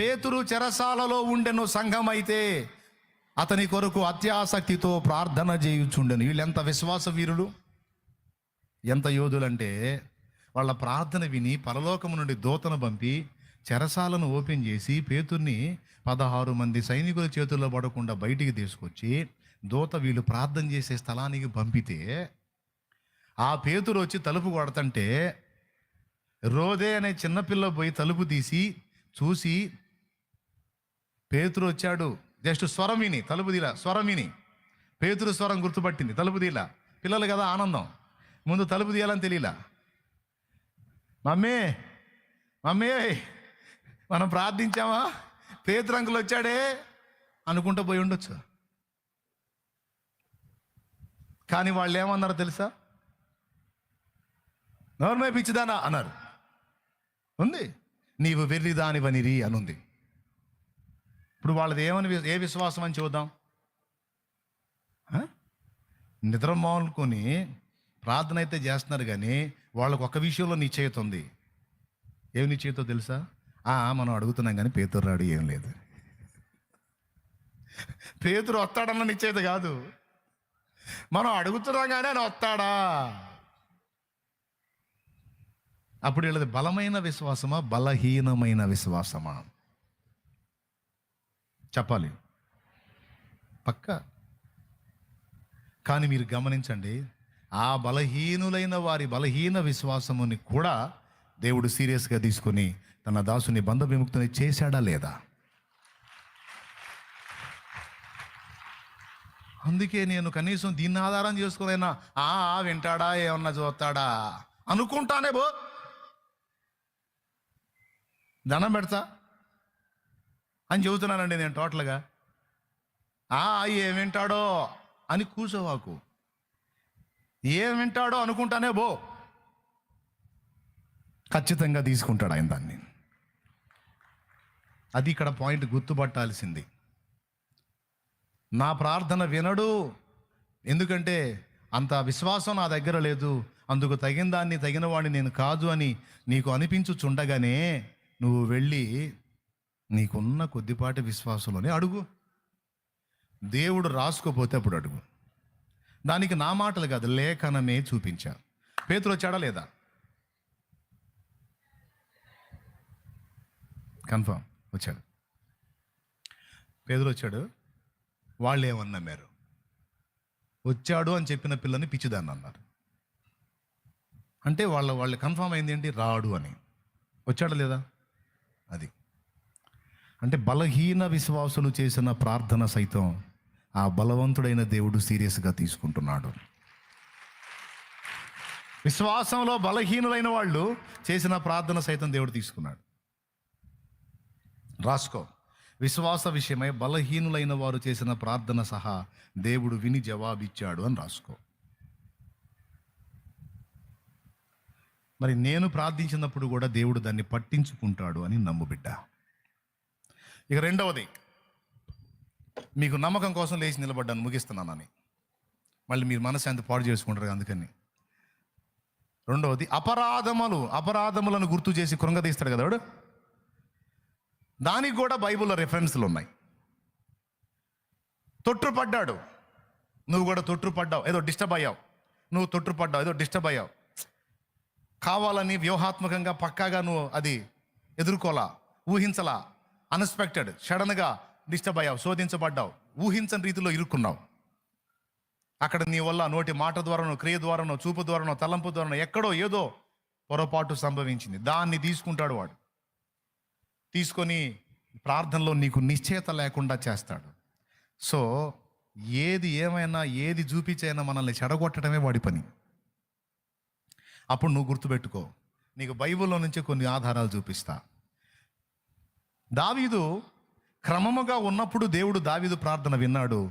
పేతురు చెరసాలలో ఉండెను సంఘమైతే అతని కొరకు అత్యాసక్తితో ప్రార్థన చేయుచుండెను. వీళ్ళు ఎంత విశ్వాస వీరులు? ఎంత యోధులంటే వాళ్ళ ప్రార్థన విని పరలోకము నుండి దూతను పంపి చెరసాలను ఓపెన్ చేసి పేతుర్ని పదహారు మంది సైనికుల చేతుల్లో పడకుండా బయటికి తీసుకొచ్చి దూత వీళ్ళు ప్రార్థన చేసే స్థలానికి పంపితే ఆ పేతురు వచ్చి తలుపు కొడతంటే రోదే అనే చిన్నపిల్ల పోయి తలుపు తీసి చూసి పేతురు వచ్చాడు. జస్ట్ స్వరం విని తలుపు తీలా స్వరం విని. పేతురు స్వరం గుర్తుపట్టింది తలుపు తీలా. పిల్లలు కదా ఆనందం. ముందు తలుపు తీయాలని తెలియలా మమ్మీ మమ్మీ మనం ప్రార్థించామా? పేతురు అంకులు వచ్చాడే అనుకుంటూ పోయి ఉండొచ్చు. కానీ వాళ్ళు ఏమన్నారు తెలుసా? నోర్మే పిచ్చిదానా అన్నారు. ఉంది. నీవు వెళ్ళిదానివనిరి అనుంది. ఇప్పుడు వాళ్ళది ఏమని ఏ విశ్వాసం అని చూద్దాం? నిద్ర మానుకొని ప్రార్థన అయితే చేస్తున్నారు కానీ వాళ్ళకు ఒక విషయంలో నిశ్చయిత ఉంది. ఏమి నిశ్చయితో తెలుసా? ఆ, మనం అడుగుతున్నాం కానీ పేతురు రాడు ఏం లేదు. పేతురు వస్తాడన్న నిశ్చయత కాదు. మనం అడుగుతున్నాం కానీ ఆయన వస్తాడా? అప్పుడు వీళ్ళది బలమైన విశ్వాసమా? బలహీనమైన విశ్వాసమా? చెప్పాలి. పక్క. కానీ మీరు గమనించండి ఆ బలహీనులైన వారి బలహీన విశ్వాసముని కూడా దేవుడు సీరియస్గా తీసుకొని తన దాసుని బంధ విముక్తిని చేశాడా లేదా? అందుకే నేను కనీసం దీన్ని ఆధారం చేసుకోలేనా? ఆ ఆ వింటాడా? ఏమన్నా చూస్తాడా? అనుకుంటానే బో. దండం పెడతా. అని చెబుతున్నానండి నేను టోటల్గా. ఆ ఏం వింటాడో అని కూసోవాకు. ఏం వింటాడో అనుకుంటానే బో ఖచ్చితంగా తీసుకుంటాడు ఆయన దాన్ని. అది ఇక్కడ పాయింట్ గుర్తుపట్టాల్సింది. నా ప్రార్థన వినడు ఎందుకంటే అంత విశ్వాసం నా దగ్గర లేదు అందుకు తగిన దాన్ని తగిన వాడిని నేను కాదు అని నీకు అనిపించుచుండగానే నువ్వు వెళ్ళి నీకున్న కొద్దిపాటి విశ్వాసంలోనే అడుగు. దేవుడు రాసుకోపోతే అప్పుడు అడుగు. దానికి నా మాటలు కాదు లేఖనమే చూపించా. పేతులు వచ్చాడా లేదా? కన్ఫర్మ్ వచ్చాడు. పేదలు వచ్చాడు. వాళ్ళు ఏమన్నా మీరు వచ్చాడు అని చెప్పిన పిల్లని పిచ్చిదాన్ని అన్నారు. అంటే వాళ్ళ వాళ్ళు కన్ఫామ్ అయింది ఏంటి? రాడు అని. వచ్చాడు లేదా? అది. అంటే బలహీన విశ్వాసులు చేసిన ప్రార్థన సైతం ఆ బలవంతుడైన దేవుడు సీరియస్గా తీసుకుంటున్నాడు. విశ్వాసంలో బలహీనులైన వాళ్ళు చేసిన ప్రార్థన సైతం దేవుడు తీసుకున్నాడు. రాసుకో. విశ్వాస విషయమై బలహీనులైన వారు చేసిన ప్రార్థన సహా దేవుడు విని జవాబిచ్చాడు అని రాసుకో. మరి నేను ప్రార్థించినప్పుడు కూడా దేవుడు దాన్ని పట్టించుకుంటాడు అని నమ్ముబిడ్డా? ఇక రెండవది మీకు నమ్మకం కోసం లేచి నిలబడ్డాను ముగిస్తున్నానని. మళ్ళీ మీరు మనశ్శాంతి పాడు చేసుకుంటారు అందుకని. రెండవది అపరాధములు అపరాధములను గుర్తు చేసి కృంగదీస్తాడు కదా వాడు. దానికి కూడా బైబిల్లో రెఫరెన్స్లు ఉన్నాయి. తొట్టుపడ్డాడు. నువ్వు కూడా తొట్టుపడ్డావు. ఏదో డిస్టర్బ్ అయ్యావు. నువ్వు తొట్టుపడ్డావు. ఏదో డిస్టర్బ్ అయ్యావు. కావాలని వ్యూహాత్మకంగా పక్కాగా నువ్వు అది ఎదుర్కోలా ఊహించలా? అన్ఎక్స్పెక్టెడ్ సడన్గా డిస్టర్బ్ అయ్యావు శోధించబడ్డావు ఊహించని రీతిలో ఇరుక్కున్నావు. అక్కడ నీ వల్ల నోటి మాట ద్వారానో క్రియ ద్వారానో చూపు ద్వారానో తలంపు ద్వారానో ఎక్కడో ఏదో పొరపాటు సంభవించింది. దాన్ని తీసుకుంటాడు వాడు. తీసుకొని ప్రార్థనలో నీకు నిశ్చయత లేకుండా చేస్తాడు. సో ఏది ఏమైనా ఏది చూపించైనా మనల్ని చెడగొట్టడమే వాడి పని. అప్పుడు నువ్వు గుర్తుపెట్టుకో నీకు బైబిల్లో నుంచే కొన్ని ఆధారాలు చూపిస్తా. దావీదు క్రమముగా ఉన్నప్పుడు దేవుడు దావీదు ప్రార్థన విన్నాడు.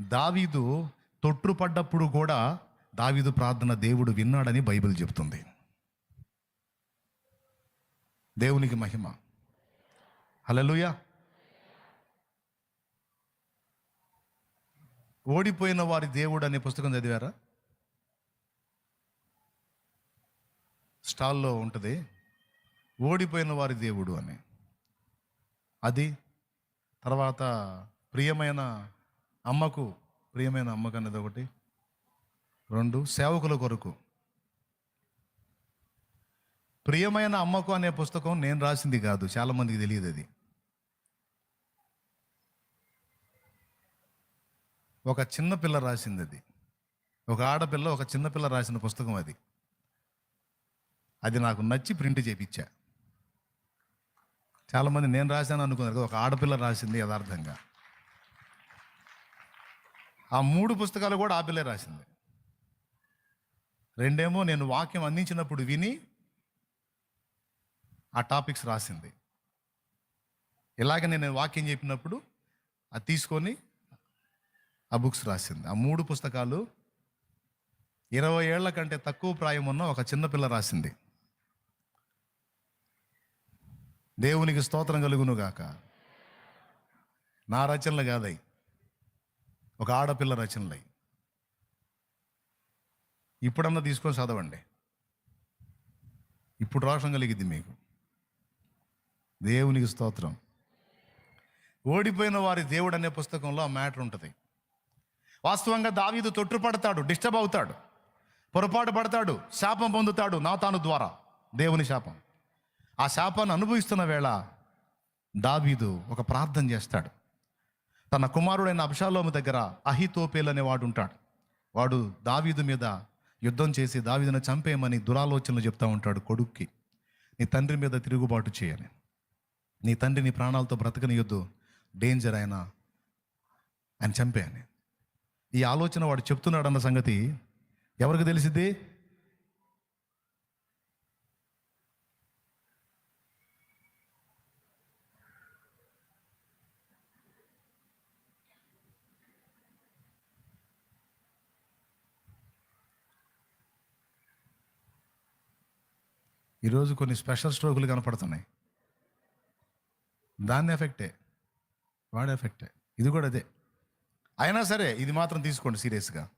దావీదు తొట్టుపడ్డప్పుడు కూడా దావీదు ప్రార్థన దేవుడు విన్నాడని బైబిల్ చెబుతుంది దేవునికి మహిమ. హల్లెలూయా. ఓడిపోయిన వారి దేవుడు అనే పుస్తకం చదివారా? స్టాల్లో ఉంటుంది. ఓడిపోయిన వారి దేవుడు అని. అది తర్వాత ప్రియమైన అమ్మకు ప్రియమైన అమ్మకు అనేది ఒకటి. రెండు సేవకుల కొరకు. ప్రియమైన అమ్మకు అనే పుస్తకం నేను రాసింది కాదు చాలామందికి తెలియదు అది. ఒక చిన్న పిల్ల రాసింది అది. ఒక ఆడపిల్ల ఒక చిన్నపిల్ల రాసిన పుస్తకం అది. అది నాకు నచ్చి ప్రింట్ చేపించా చాలామంది నేను రాశాను అనుకున్నారు కదా ఒక ఆడపిల్ల రాసింది యథార్థంగా. ఆ మూడు పుస్తకాలు కూడా ఆ పిల్లే రాసింది. రెండేమో నేను వాక్యం అందించినప్పుడు విని ఆ టాపిక్స్ రాసింది. ఇలాగ నేను వాక్యం చెప్పినప్పుడు అది తీసుకొని ఆ బుక్స్ రాసింది. ఆ మూడు పుస్తకాలు ఇరవై ఏళ్ళ కంటే తక్కువ ప్రాయం ఉన్న ఒక చిన్నపిల్ల రాసింది. దేవునికి స్తోత్రం కలుగును గాక నా రచనలు కాదై ఒక ఆడపిల్ల రచనలై. ఇప్పుడన్నా తీసుకొని చదవండి. ఇప్పుడు రోషం కలిగింది మీకు. దేవునికి స్తోత్రం. ఓడిపోయిన వారి దేవుడు అనే పుస్తకంలో ఆ మ్యాటర్ ఉంటుంది. వాస్తవంగా దావీదు తొట్టుపడతాడు డిస్టర్బ్ అవుతాడు. పొరపాటు పడతాడు శాపం పొందుతాడు నా తాను ద్వారా దేవుని శాపం. ఆ శాపాన్ని అనుభవిస్తున్న వేళ దావీదు ఒక ప్రార్థన చేస్తాడు. తన కుమారుడైన అబ్షాలోము దగ్గర అహితోపేల్ అనే వాడు ఉంటాడు. వాడు దావీదు మీద యుద్ధం చేసి దావీదును చంపేయమని దురాలోచనలు చెప్తా ఉంటాడు కొడుక్కి. నీ తండ్రి మీద తిరుగుబాటు చేయని నీ తండ్రి నీ ప్రాణాలతో బ్రతకనియొద్దు డేంజర్ ఆయన ఆయన చంపేయని. ఈ ఆలోచన వాడు చెప్తున్నాడన్న సంగతి ఎవరికి తెలిసింది ఈరోజు కొన్ని స్పెషల్ స్ట్రోకులు కనపడుతున్నాయి. దాన్ని ఎఫెక్టే. వాడి ఎఫెక్టే. ఇది కూడా అదే. అయినా సరే ఇది మాత్రం తీసుకోండి సీరియస్గా.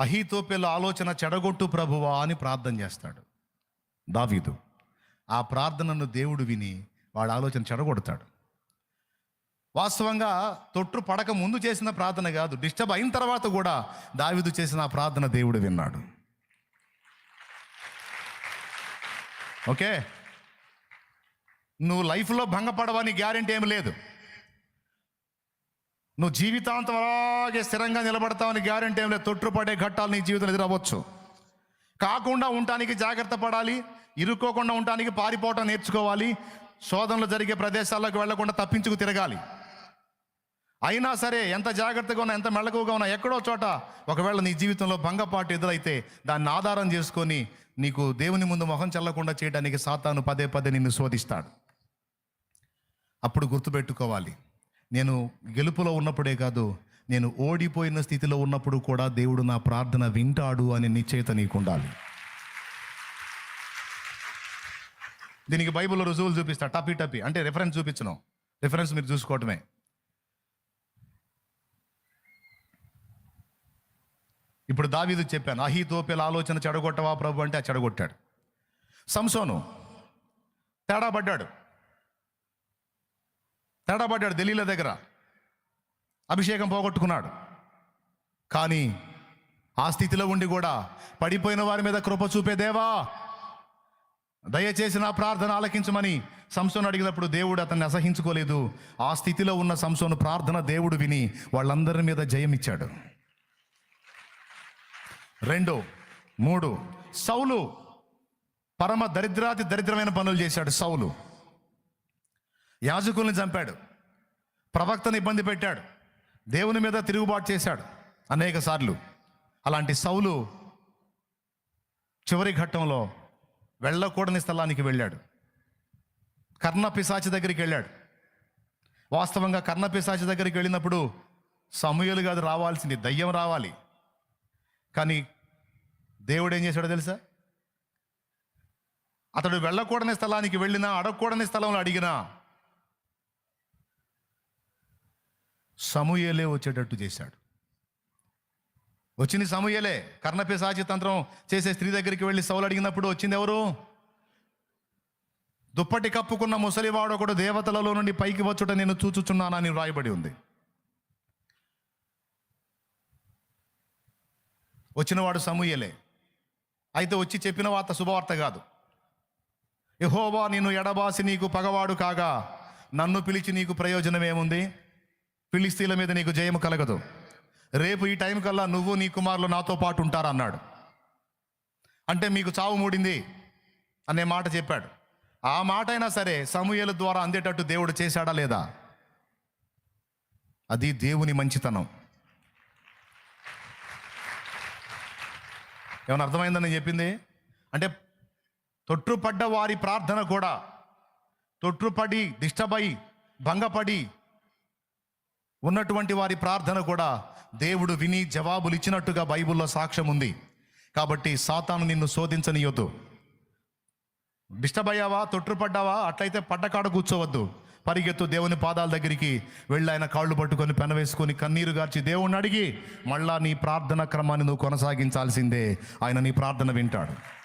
అహీతోపెల ఆలోచన చెడగొట్టు ప్రభువా అని ప్రార్థన చేస్తాడు. దావీదు ఆ ప్రార్థనను దేవుడు విని వాడి ఆలోచన చెడగొడతాడు. వాస్తవంగా తొట్టు పడక ముందు చేసిన ప్రార్థన కాదు డిస్టర్బ్ అయిన తర్వాత కూడా దావీదు చేసిన ఆ ప్రార్థన దేవుడు విన్నాడు. ఓకే? నువ్వు లైఫ్లో భంగపడవని గ్యారెంటీ ఏమి లేదు. నువ్వు జీవితాంతం అలాగే స్థిరంగా నిలబడతావని గ్యారెంటీ ఏం లేదు. తొట్టుపడే ఘట్టాలు నీ జీవితంలో ఎదురవ్వచ్చు. కాకుండా ఉండటానికి జాగ్రత్త పడాలి. ఇరుక్కోకుండా ఉండటానికి పారిపోవటం నేర్చుకోవాలి. శోధనలు జరిగే ప్రదేశాల్లోకి వెళ్ళకుండా తప్పించుకు తిరగాలి. అయినా సరే ఎంత జాగ్రత్తగా ఉన్నా ఎంత మెళకువగా ఉన్నా ఎక్కడో చోట ఒకవేళ నీ జీవితంలో భంగపాటు ఎదురైతే దాన్ని ఆధారం చేసుకొని నీకు దేవుని ముందు మొహం చల్లకుండా చేయడానికి సాతాను పదే పదే నిన్ను శోధిస్తాడు. అప్పుడు గుర్తుపెట్టుకోవాలి. నేను గెలుపులో ఉన్నప్పుడే కాదు నేను ఓడిపోయిన స్థితిలో ఉన్నప్పుడు కూడా దేవుడు నా ప్రార్థన వింటాడు అనే నిశ్చయిత నీకు ఉండాలి దీనికి బైబిల్లో రుజువులు చూపిస్తా టపీ టపీ అంటే రెఫరెన్స్ చూపించను. రిఫరెన్స్ మీరు చూసుకోవటమే. ఇప్పుడు దావీదు చెప్పాను అహీతోపెల ఆలోచన చెడగొట్టవా ప్రభు అంటే ఆ చెడగొట్టాడు. సంసోను తేడా పడ్డాడు. తేడా పడ్డాడు ఢిల్లీల దగ్గర. అభిషేకం పోగొట్టుకున్నాడు. కానీ ఆ స్థితిలో ఉండి కూడా పడిపోయిన వారి మీద కృప చూపే దేవా దయచేసి నా ప్రార్థన ఆలకించమని సంసోను అడిగినప్పుడు దేవుడు అతన్ని అసహించుకోలేదు. ఆ స్థితిలో ఉన్న సంసోను ప్రార్థన దేవుడు విని వాళ్ళందరి మీద జయమిచ్చాడు. రెండు మూడు. సౌలు పరమ దరిద్రాతి దరిద్రమైన పనులు చేశాడు సౌలు. యాజకుల్ని చంపాడు ప్రవక్తను ఇబ్బంది పెట్టాడు దేవుని మీద తిరుగుబాటు చేశాడు అనేక సార్లు. అలాంటి సౌలు చివరి ఘట్టంలో వెళ్ళకూడని స్థలానికి వెళ్ళాడు. కర్ణ పిశాచి దగ్గరికి వెళ్ళాడు. వాస్తవంగా కర్ణ పిశాచి దగ్గరికి వెళ్ళినప్పుడు సమయలు కాదు రావాల్సింది దయ్యం రావాలి. కానీ దేవుడు ఏం చేశాడో తెలుసా? అతడు వెళ్ళకూడని స్థలానికి వెళ్ళినా అడగకూడని స్థలంలో అడిగినా సమూయలే వచ్చేటట్టు చేశాడు. వచ్చింది సమూయలే. కర్ణపే సాచి తంత్రం చేసే స్త్రీ దగ్గరికి వెళ్ళి సౌలు అడిగినప్పుడు వచ్చింది ఎవరు? దుప్పటి కప్పుకున్న ముసలివాడు ఒకడు దేవతలలో నుండి పైకి వచ్చుట నేను చూచుచున్నానని వ్రాయబడి ఉంది. వచ్చినవాడు సమూయలే. అయితే వచ్చి చెప్పిన వార్త శుభవార్త కాదు. యహోవా నిన్ను ఎడబాసి నీకు పగవాడు కాగా నన్ను పిలిచి నీకు ప్రయోజనం ఏముంది? ఫిలిస్తీన్ల మీద నీకు జయము కలగదు. రేపు ఈ టైం కల్లా నువ్వు నీ కుమారులు నాతో పాటు ఉంటారన్నాడు. అంటే మీకు చావు మూడింది? అనే మాట చెప్పాడు. ఆ మాట అయినా సరే సమూహల ద్వారా అందేటట్టు దేవుడు చేశాడా లేదా? అది దేవుని మంచితనం. ఏమైనా అర్థమైందని చెప్పింది? అంటే తొట్టుపడ్డ వారి ప్రార్థన కూడా తొట్టుపడి దిష్టపై భంగపడి ఉన్నటువంటి వారి ప్రార్థన కూడా దేవుడు విని జవాబులు ఇచ్చినట్టుగా బైబిల్లో సాక్ష్యం ఉంది. కాబట్టి సాతాను నిన్ను శోధించనీయొద్దు. డిస్టర్బ్ అయ్యావా తొట్టుపడ్డావా అట్లయితే పడ్డకాడ కూర్చోవద్దు. పరిగెత్తు దేవుని పాదాల దగ్గరికి వెళ్ళి ఆయన కాళ్ళు పట్టుకొని పెనవేసుకొని కన్నీరు గార్చి దేవుణ్ణి అడిగి మళ్ళా నీ ప్రార్థన క్రమాన్ని నువ్వు కొనసాగించాల్సిందే. ఆయన నీ ప్రార్థన వింటాడు.